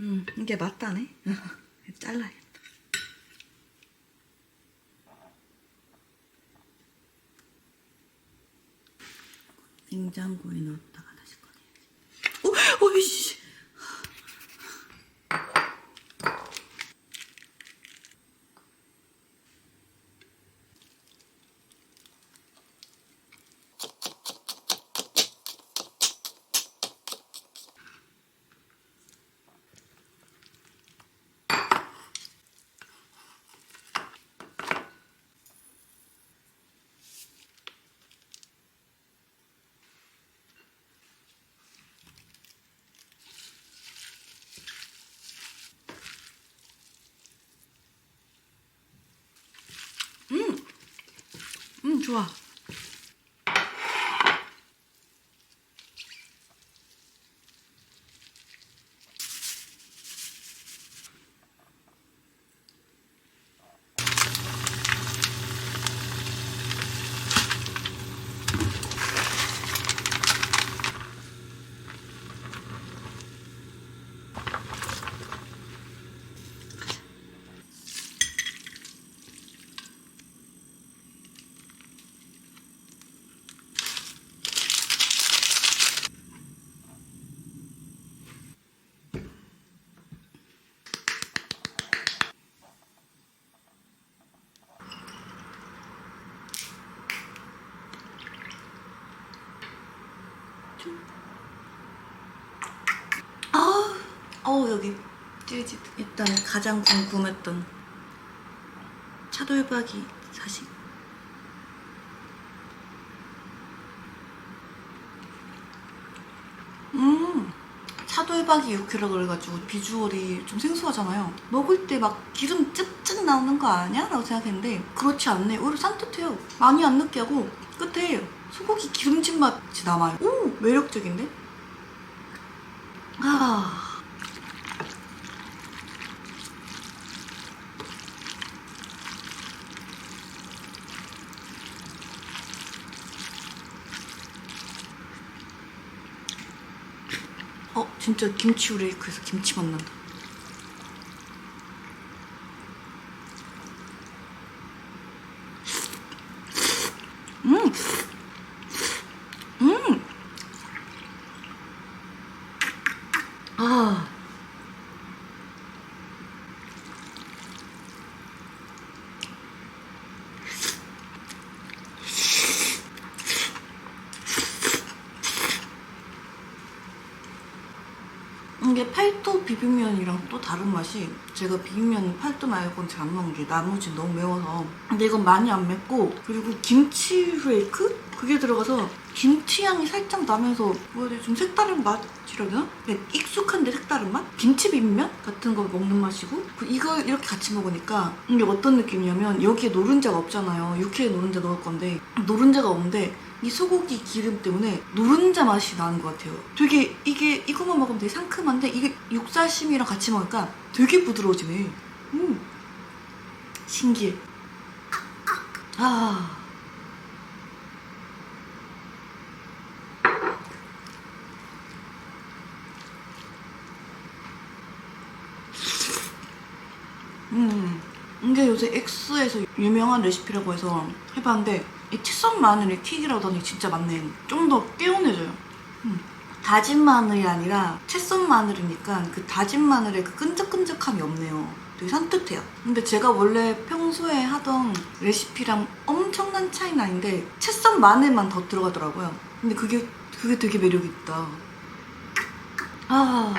음, 이게 맞다네. 잘라야겠다. 냉장고에 넣었다가 다시 꺼내야지. 오, 오이씨. 음, 좋아. 아, 어 여기 찌릿. 일단 가장 궁금했던 차돌박이 사실. 음, 차돌박이 육회라 그래가지고 비주얼이 좀 생소하잖아요. 먹을 때 막 기름 찝찝 나오는 거 아니야? 라고 생각했는데 그렇지 않네. 오히려 산뜻해요. 많이 안 느끼하고 끝에 소고기 기름진 맛이 남아요. 오, 매력적인데? 아. 진짜 김치 우레이크에서 김치 맛 난다. 음! 음! 아. 이게 팔도 비빔면이랑 또 다른 맛이 제가 비빔면 팔도 말고는 잘 안 먹는 게 나머지 너무 매워서 근데 이건 많이 안 맵고 그리고 김치 후레이크? 그게 들어가서 김치 향이 살짝 나면서 뭐야 좀 색다른 맛이라 해야 되나? 그냥 익숙한데 색다른 맛? 김치 비빔면 같은 거 먹는 맛이고 그 이걸 이렇게 같이 먹으니까 이게 어떤 느낌이냐면 여기에 노른자가 없잖아요 육회에 노른자 넣을 건데 노른자가 없는데 이 소고기 기름 때문에 노른자 맛이 나는 것 같아요. 되게 이게 이것만 먹으면 되게 상큼한데 이게 육사심이랑 같이 먹으니까 되게 부드러워지네. 음, 신기해. 아. 음, 이게 요새 X에서 유명한 레시피라고 해서 해봤는데 이 채썬 마늘이 킥이라고 하더니 진짜 맞네. 좀 더 개운해져요. 음. 다진 마늘이 아니라 채썬 마늘이니까 그 다진 마늘의 그 끈적끈적함이 없네요. 되게 산뜻해요. 근데 제가 원래 평소에 하던 레시피랑 엄청난 차이는 아닌데 채썬 마늘만 더 들어가더라고요. 근데 그게 그게 되게 매력 있다. 아.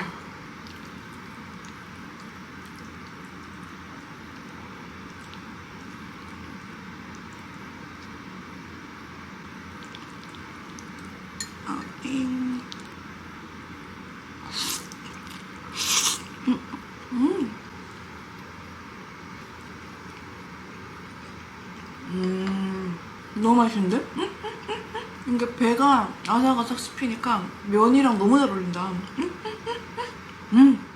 아, 잉. 음, 음. 음. 너무 맛있는데? 음, 음, 음, 음. 이게 배가 아삭아삭 씹히니까 면이랑 너무 잘 어울린다. 음, 음, 음, 음. 음.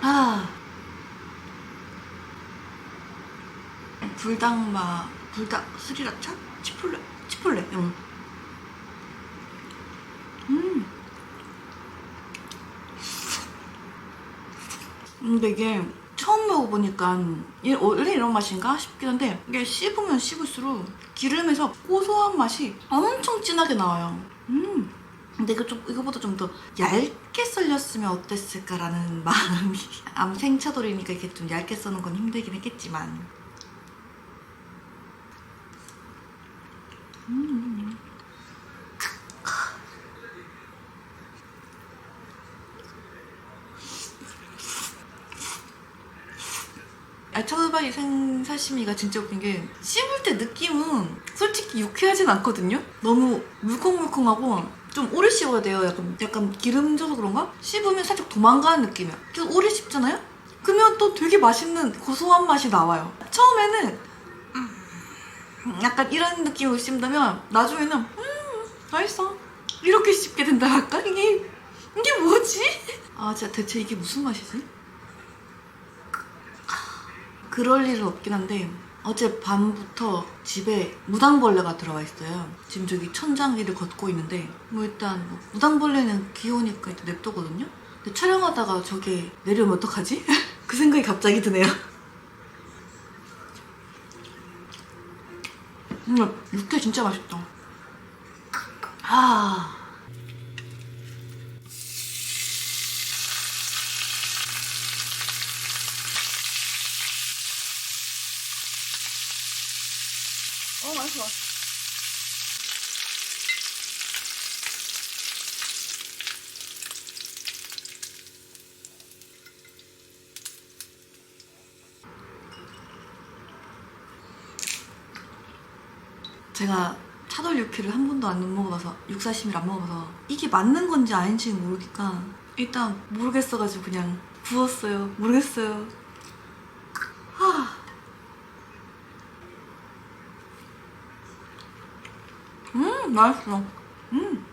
아. 불닭마, 불닭 스리라차? 치폴레, 치폴레, 응. 음. 근데 이게 처음 먹어보니까 이- 원래 이런 맛인가 싶긴 한데 이게 씹으면 씹을수록 기름에서 고소한 맛이 엄청 진하게 나와요. 음. 근데 이거 좀 이거보다 좀 더 얇게 썰렸으면 어땠을까라는 마음이 아무 생차돌이니까 이렇게 좀 얇게 써는 건 힘들긴 했겠지만 음. 알차우바 이 생사시미가 진짜 웃긴 게 씹을 때 느낌은 솔직히 유쾌하진 않거든요? 너무 물컹물컹하고 좀 오래 씹어야 돼요. 약간, 약간 기름져서 그런가? 씹으면 살짝 도망가는 느낌이야. 계속 오래 씹잖아요? 그러면 또 되게 맛있는 고소한 맛이 나와요. 처음에는 음, 약간 이런 느낌으로 씹다면 나중에는 음 맛있어. 이렇게 씹게 된다 할까? 이게 이게 뭐지? 아 진짜 대체 이게 무슨 맛이지? 그럴 일은 없긴 한데 어제 밤부터 집에 무당벌레가 들어와 있어요. 지금 저기 천장 위를 걷고 있는데 뭐 일단 뭐 무당벌레는 귀여우니까 일단 냅두거든요. 근데 촬영하다가 저게 내려오면 어떡하지? 그 생각이 갑자기 드네요. 음, 육회 진짜 맛있다. 아. 어, 맛있어. 제가 차돌 육회를 한 번도 안 먹어봐서 육사심을 안 먹어봐서 이게 맞는 건지 아닌지 모르니까 일단 모르겠어가지고 그냥 부었어요. 모르겠어요. 하. 음 맛있어. 음.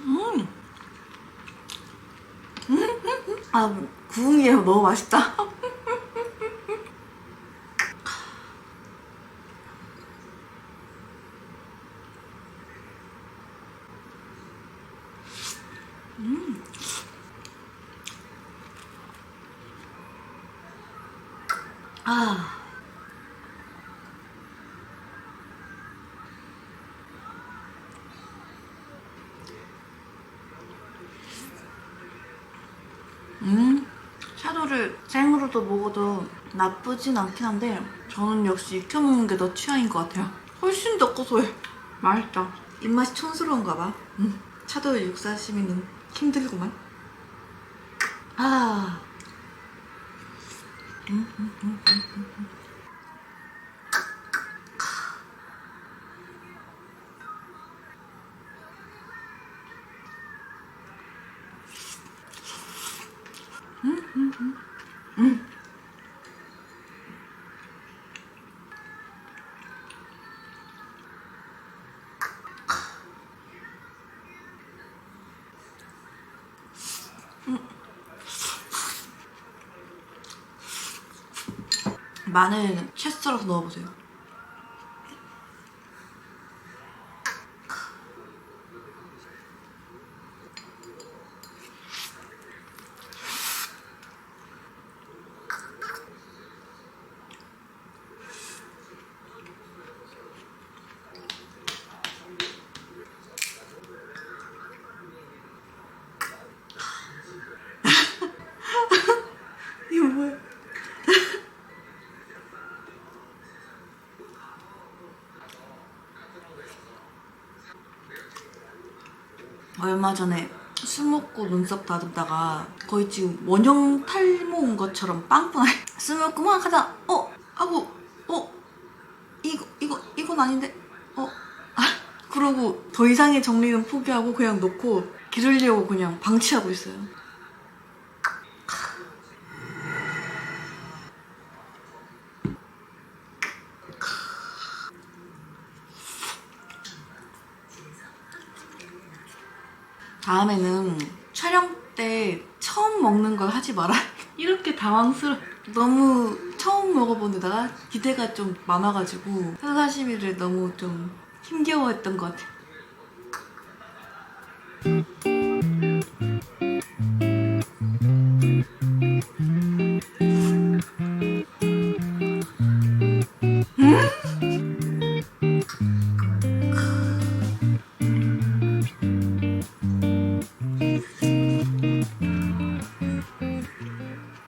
음. 아 구운 게 너무 맛있다. 아. 음, 샤도를 생으로도 먹어도 나쁘진 않긴 한데 저는 역시 익혀 먹는 게 더 취향인 것 같아요. 훨씬 더 고소해. 맛있다. 입맛이 촌스러운가 봐. 음, 차도 육사시미는 힘들구만. 아. Mm-hmm. 마늘 채 썰어서 넣어보세요. 이거 뭐야? 얼마 전에 술 먹고 눈썹 다듬다가 거의 지금 원형 탈모 온 것처럼 빵빵해. 술 먹고 막 하다 어 하고 어 이거 이거 이건 아닌데 어 아, 그러고 더 이상의 정리는 포기하고 그냥 놓고 기르려고 그냥 방치하고 있어요. 다음에는 촬영 때 처음 먹는 걸 하지 마라. 이렇게 당황스러. 너무 처음 먹어본 데다가 기대가 좀 많아가지고 사사시미를 너무 좀 힘겨워했던 것 같아.